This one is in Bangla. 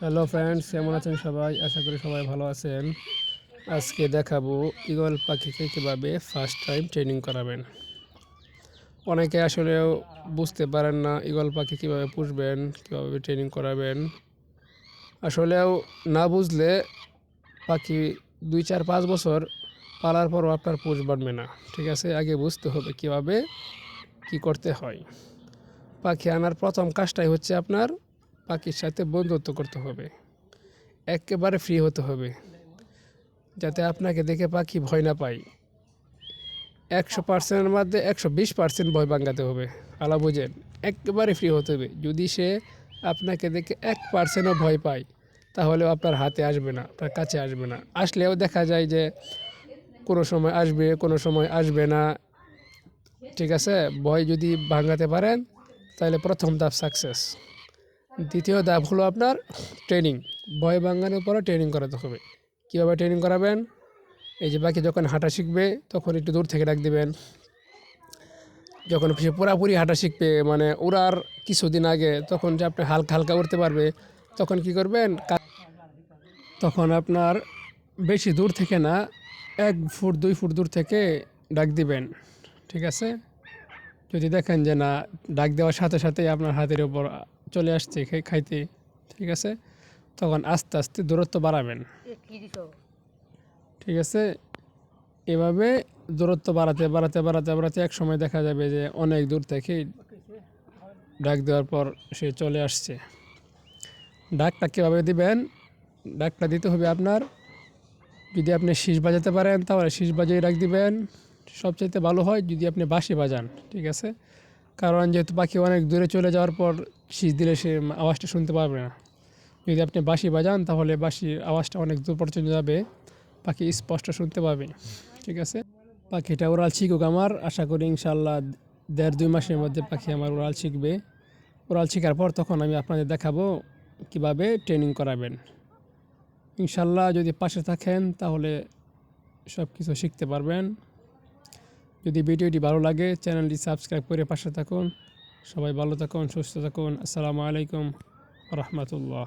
হ্যালো ফ্রেন্ডস কেমন আছেন সবাই? আশা করি সবাই ভালো আছেন। আজকে দেখাবো ইগল পাখিকে কীভাবে ফার্স্ট টাইম ট্রেনিং করাবেন। অনেকে আসলেও বুঝতে পারেন না ইগল পাখি কীভাবে পুষবেন, কীভাবে ট্রেনিং করাবেন। আসলেও না বুঝলে পাখি দুই, চার, পাঁচ বছর পালার পরও আপনার পুষ বানবে না। ঠিক আছে? আগে বুঝতে হবে কীভাবে কি করতে হয়। পাখি আনার প্রথম কাজটাই হচ্ছে আপনার পাখির সাথে বন্ধুত্ব করতে হবে। একেবারে ফ্রি হতে হবে। যাতে আপনাকে দেখে পাখি ভয় না পায়। একশো পার্সেন্টের মধ্যে একশো বিশ পার্সেন্ট ভয় ভাঙাতে হবে। আলা বুঝেন, একেবারে ফ্রি হতে হবে। যদি সে আপনাকে দেখে এক পার্সেন্টও ভয় পায়, তাহলেও আপনার হাতে আসবে না, আপনার কাছে আসবে না। আসলেও দেখা যায় যে কোনো সময় আসবে, কোনো সময় আসবে না। ঠিক আছে? ভয় যদি ভাঙাতে পারেন, তাহলে প্রথম ধাপ সাকসেস দ্বিতীয় ধাপ হলো আপনার ট্রেনিং ভয় ভাঙানোর পরে ট্রেনিং করাতে হবে। কীভাবে ট্রেনিং করাবেন? এই যে বাকি যখন হাঁটা শিখবে, তখন একটু দূর থেকে ডাক দেবেন। যখন সে পুরাপুরি হাঁটা শিখবে মানে উড়ার কিছুদিন আগে, তখন যে আপনি হালকা হালকা উঠতে পারবে, তখন কি করবেন? তখন আপনার বেশি দূর থেকে না, এক ফুট, দুই ফুট দূর থেকে ডাক দিবেন। ঠিক আছে? যদি দেখেন যে না ডাক দেওয়ার সাথে সাথে আপনার হাতের উপর চলে আসছে খাইতে ঠিক আছে? তখন আস্তে আস্তে দূরত্ব বাড়াবেন। ঠিক আছে? এভাবে দূরত্ব বাড়াতে বাড়াতে বাড়াতে বাড়াতে এক সময় দেখা যাবে যে অনেক দূর থেকে ডাক দেওয়ার পর সে চলে আসছে। ডাকটা কীভাবে দিবেন? ডাকটা দিতে হবে আপনার। যদি আপনি শীষ বাজাতে পারেন তাহলে শীষ বাজিয়ে ডাক দিবেন। সবচাইতে ভালো হয় যদি আপনি বাঁশি বাজান, ঠিক আছে? কারণ যেহেতু পাখি অনেক দূরে চলে যাওয়ার পর শীষ দিলে সে আওয়াজটা শুনতে পারবে না। যদি আপনি বাঁশি বাজান, তাহলে বাঁশির আওয়াজটা অনেক দূর পর্যন্ত যাবে পাখি স্পষ্ট শুনতে পাবে ঠিক আছে? পাখিটা ওরাল শিখুক আমার, আশা করি ইনশাল্লাহ দেড় দুই মাসের মধ্যে পাখি আমার ওরাল শিখবে। ওরাল শেখার পর তখন আমি আপনাদের দেখাবো কীভাবে ট্রেনিং করাবেন। ইনশাল্লাহ যদি পাশে থাকেন, তাহলে সব কিছু শিখতে পারবেন। যদি ভিডিওটি ভালো লাগে, চ্যানেলটি সাবস্ক্রাইব করে পাশে থাকুন। সবাই ভালো থাকুন, সুস্থ থাকুন। আসসালামু আলাইকুম রহমতুল্লাহ।